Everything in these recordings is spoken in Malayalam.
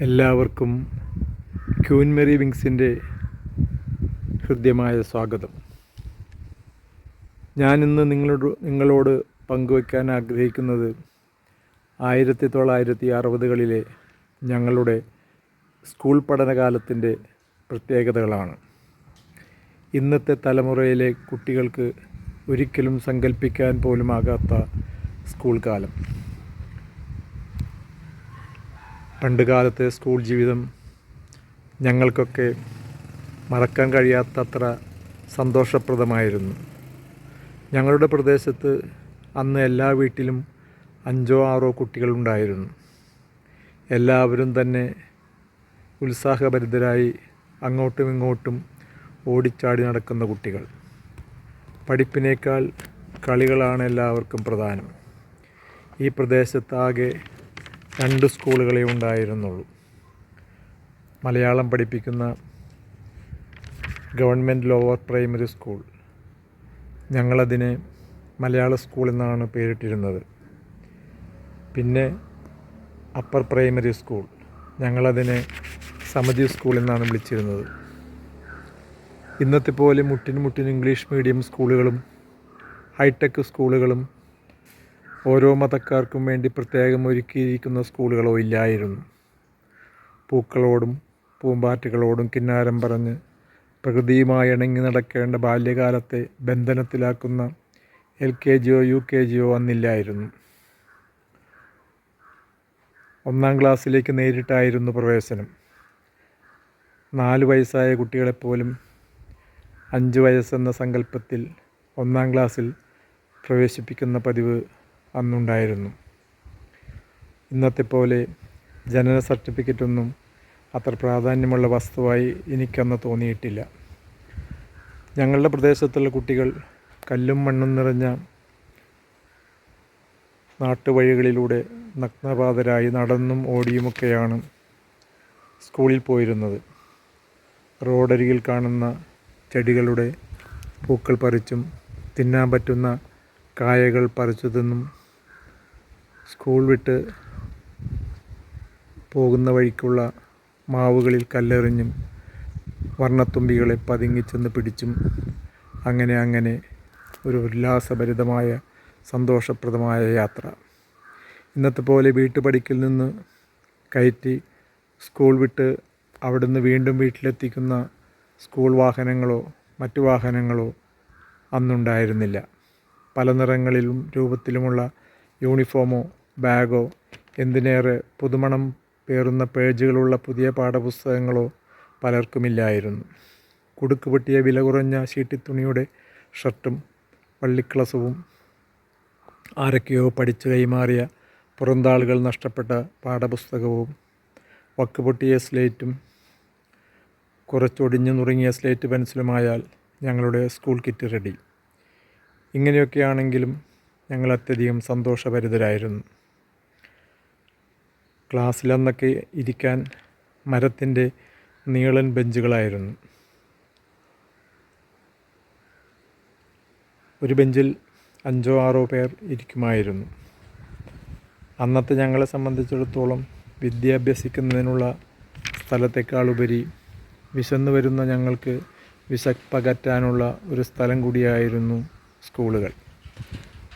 എല്ലാവർക്കും ക്യൂൻ മെറി വിങ്സിന്റെ ഹൃദ്യമായ സ്വാഗതം. ഞാനിന്ന് നിങ്ങളോട് നിങ്ങളോട് പങ്കുവയ്ക്കാൻ ആഗ്രഹിക്കുന്നത് ആയിരത്തി തൊള്ളായിരത്തി അറുപതുകളിലെ ഞങ്ങളുടെ സ്കൂൾ പഠനകാലത്തിന്റെ പ്രത്യേകതകളാണ്. ഇന്നത്തെ തലമുറയിലെ കുട്ടികൾക്ക് ഒരിക്കലും സങ്കല്പിക്കാൻ പോലുമാകാത്ത സ്കൂൾ കാലം. പണ്ട് കാലത്തെ സ്കൂൾ ജീവിതം ഞങ്ങൾക്കൊക്കെ മറക്കാൻ കഴിയാത്തത്ര സന്തോഷപ്രദമായിരുന്നു. ഞങ്ങളുടെ പ്രദേശത്ത് അന്ന് എല്ലാ വീട്ടിലും അഞ്ചോ ആറോ കുട്ടികളുണ്ടായിരുന്നു. എല്ലാവരും തന്നെ ഉത്സാഹഭരിതരായി അങ്ങോട്ടും ഇങ്ങോട്ടും ഓടിച്ചാടി നടക്കുന്ന കുട്ടികൾ. പഠിപ്പിനേക്കാൾ കളികളാണ് എല്ലാവർക്കും പ്രധാനം. ഈ പ്രദേശത്താകെ രണ്ട് സ്കൂളുകളേ ഉണ്ടായിരുന്നുള്ളൂ. മലയാളം പഠിപ്പിക്കുന്ന ഗവൺമെന്റ് ലോവർ പ്രൈമറി സ്കൂൾ. ഞങ്ങളതിനെ മലയാള സ്കൂൾ എന്നാണ് പേരിട്ടിരുന്നത്. പിന്നെ അപ്പർ പ്രൈമറി സ്കൂൾ. ഞങ്ങളതിനെ സമതി സ്കൂൾ എന്നാണ് വിളിച്ചിരുന്നത്. ഇന്നത്തെ പോലെ മുട്ടിന് മുട്ടിന് ഇംഗ്ലീഷ് മീഡിയം സ്കൂളുകളും ഹൈടെക് സ്കൂളുകളും ഓരോ മതക്കാർക്കും വേണ്ടി പ്രത്യേകം ഒരുക്കിയിരിക്കുന്ന സ്കൂളുകളോ ഇല്ലായിരുന്നു. പൂക്കളോടും പൂമ്പാറ്റകളോടും കിന്നാരം പറഞ്ഞ് പ്രകൃതിയുമായി ഇണങ്ങി നടക്കേണ്ട ബാല്യകാലത്തെ ബന്ധനത്തിലാക്കുന്ന L K Jio U K Jio അന്നില്ലായിരുന്നു. ഒന്നാം ക്ലാസ്സിലേക്ക് നേരിട്ടായിരുന്നു പ്രവേശനം. നാല് വയസ്സായ കുട്ടികളെപ്പോലും അഞ്ച് വയസ്സെന്ന സങ്കല്പത്തിൽ ഒന്നാം ക്ലാസ്സിൽ പ്രവേശിപ്പിക്കുന്ന പതിവ് അന്നുണ്ടായിരുന്നു. ഇന്നത്തെ പോലെ ജനന സർട്ടിഫിക്കറ്റൊന്നും അത്ര പ്രാധാന്യമുള്ള വസ്തുവായി എനിക്കന്ന് തോന്നിയിട്ടില്ല. ഞങ്ങളുടെ പ്രദേശത്തുള്ള കുട്ടികൾ കല്ലും മണ്ണും നിറഞ്ഞ നാട്ടുവഴികളിലൂടെ നഗ്നപാതരായി നടന്നും ഓടിയുമൊക്കെയാണ് സ്കൂളിൽ പോയിരുന്നത്. റോഡരികിൽ കാണുന്ന ചെടികളുടെ പൂക്കൾ പറിച്ചും തിന്നാൻ പറ്റുന്ന കായകൾ പറിച്ചു തിന്നും സ്കൂൾ വിട്ട് പോകുന്ന വഴിക്കുള്ള മാവുകളിൽ കല്ലെറിഞ്ഞും വർണത്തുമ്പികളെ പതുങ്ങിച്ചെന്ന് പിടിച്ചും അങ്ങനെ അങ്ങനെ ഒരു ഉല്ലാസഭരിതമായ സന്തോഷപ്രദമായ യാത്ര. ഇന്നത്തെ പോലെ വീട്ടുപടിക്കൽ നിന്ന് കയറ്റി സ്കൂൾ വിട്ട് അവിടുന്ന് വീണ്ടും വീട്ടിലെത്തിക്കുന്ന സ്കൂൾ വാഹനങ്ങളോ മറ്റു വാഹനങ്ങളോ അന്നുണ്ടായിരുന്നില്ല. പല നിറങ്ങളിലും രൂപത്തിലുമുള്ള യൂണിഫോമോ ബാഗോ എന്തിനേറെ പുതുമണം പേറുന്ന പേജുകളുള്ള പുതിയ പാഠപുസ്തകങ്ങളോ പലർക്കുമില്ലായിരുന്നു. കുടുക്ക് പൊട്ടിയ വില കുറഞ്ഞ ശീട്ടിത്തുണിയുടെ ഷർട്ടും പള്ളിക്ലസവും ആരൊക്കെയോ പഠിച്ചു കൈമാറിയ പുറന്താളുകൾ നഷ്ടപ്പെട്ട പാഠപുസ്തകവും വക്ക് പൊട്ടിയ സ്ലേറ്റും കുറച്ചൊടിഞ്ഞു നുറുങ്ങിയ സ്ലേറ്റ് പെൻസിലുമായാൽ ഞങ്ങളുടെ സ്കൂൾ കിറ്റ് റെഡി. ഇങ്ങനെയൊക്കെയാണെങ്കിലും ഞങ്ങൾ അത്യധികം സന്തോഷഭരിതരായിരുന്നു. ക്ലാസ്സിലന്നൊക്കെ ഇരിക്കാൻ മരത്തിന്റെ നീളൻ ബെഞ്ചുകളായിരുന്നു. ഒരു ബെഞ്ചിൽ അഞ്ചോ ആറോ പേർ ഇരിക്കുമായിരുന്നു. അന്നത്തെ ഞങ്ങളെ സംബന്ധിച്ചിടത്തോളം വിദ്യ അഭ്യസിക്കുന്നതിനുള്ള സ്ഥലത്തേക്കാളുപരി വിശന്നു വരുന്ന ഞങ്ങൾക്ക് വിശപ്പകറ്റാനുള്ള ഒരു സ്ഥലം കൂടിയായിരുന്നു സ്കൂളുകൾ.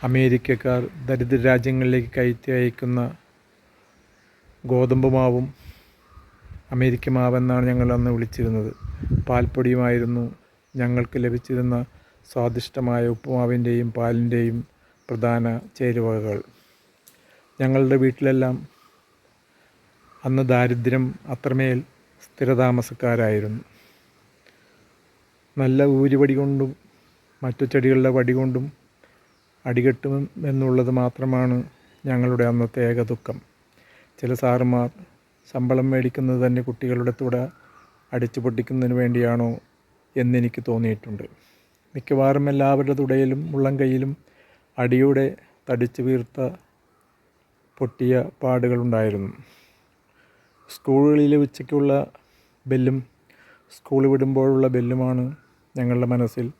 അമേരിക്കക്കാർ ദരിദ്ര രാജ്യങ്ങളിലേക്ക് കയറ്റി അയക്കുന്ന ഗോതമ്പ് മാവും അമേരിക്ക മാവെന്നാണ് ഞങ്ങൾ അന്ന് വിളിച്ചിരുന്നത്. പാൽപ്പൊടിയുമായിരുന്നു ഞങ്ങൾക്ക് ലഭിച്ചിരുന്ന സ്വാദിഷ്ടമായ ഉപ്പുമാവിന്റെയും പാലിന്റെയും പ്രധാന ചേരുവകൾ. ഞങ്ങളുടെ വീട്ടിലെല്ലാം അന്ന് ദാരിദ്ര്യം അത്രമേൽ സ്ഥിരതാമസക്കാരായിരുന്നു. നല്ല ഊരുപടി കൊണ്ടും മറ്റു ചെടികളുടെ വടി കൊണ്ടും അടികെട്ടുമെന്നുള്ളത് മാത്രമാണ് ഞങ്ങളുടെ അന്നത്തെ ഏക ദുഃഖം ചില സാറുമാർ ശമ്പളം മേടിക്കുന്നത് തന്നെ കുട്ടികളുടെ തുട അടിച്ചു പൊട്ടിക്കുന്നതിന് വേണ്ടിയാണോ എന്നെനിക്ക് തോന്നിയിട്ടുണ്ട്. മിക്കവാറും എല്ലാവരുടെ തുടയിലും മുള്ളം കൈയിലും അടിയുടെ തടിച്ചു വീർത്ത പൊട്ടിയ പാടുകളുണ്ടായിരുന്നു സ്കൂളുകളിലെ ഉച്ചയ്ക്കുള്ള ബെല്ലും സ്കൂൾ വിടുമ്പോഴുള്ള ബെല്ലുമാണ് ഞങ്ങളുടെ മനസ്സിൽ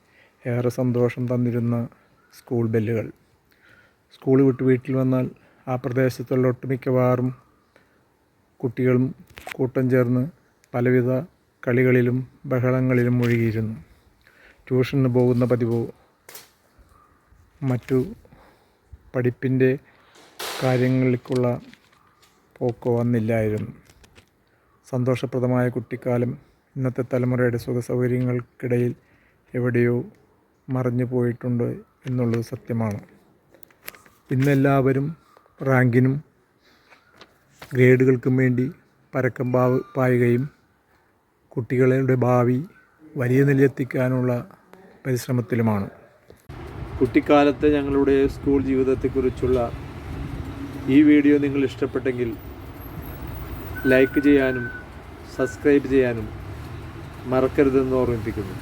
ഏറെ സന്തോഷം തന്നിരുന്ന സ്കൂൾ ബെല്ലുകൾ. സ്കൂൾ വിട്ട് വീട്ടിൽ വന്നാൽ ആ പ്രദേശത്തുള്ള ഒട്ടുമിക്കവാറും കുട്ടികളും കൂട്ടം ചേർന്ന് പലവിധ കളികളിലും ബഹളങ്ങളിലും മുഴുകിയിരുന്നു. ട്യൂഷന് പോകുന്ന പതിവോ മറ്റു പഠിപ്പിന്റെ കാര്യങ്ങളിലേക്കുള്ള പോക്കോ വന്നില്ലായിരുന്നു. സന്തോഷപ്രദമായ കുട്ടിക്കാലം ഇന്നത്തെ തലമുറയുടെ സുഖസൗകര്യങ്ങൾക്കിടയിൽ എവിടെയോ മറഞ്ഞു പോയിട്ടുണ്ട് എന്നുള്ളത് സത്യമാണ്. ഇന്നെല്ലാവരും റാങ്കിനും ഗ്രേഡുകൾക്കും വേണ്ടി പരക്കം പാവ് പായുകയും കുട്ടികളുടെ ഭാവി വലിയ നിലയെത്തിക്കാനുള്ള പരിശ്രമത്തിലുമാണ്. കുട്ടിക്കാലത്തെ ഞങ്ങളുടെ സ്കൂൾ ജീവിതത്തെക്കുറിച്ചുള്ള ഈ വീഡിയോ നിങ്ങൾ ഇഷ്ടപ്പെട്ടെങ്കിൽ ലൈക്ക് ചെയ്യാനും സബ്സ്ക്രൈബ് ചെയ്യാനും മറക്കരുതെന്ന് ഓർമ്മിപ്പിക്കുന്നു.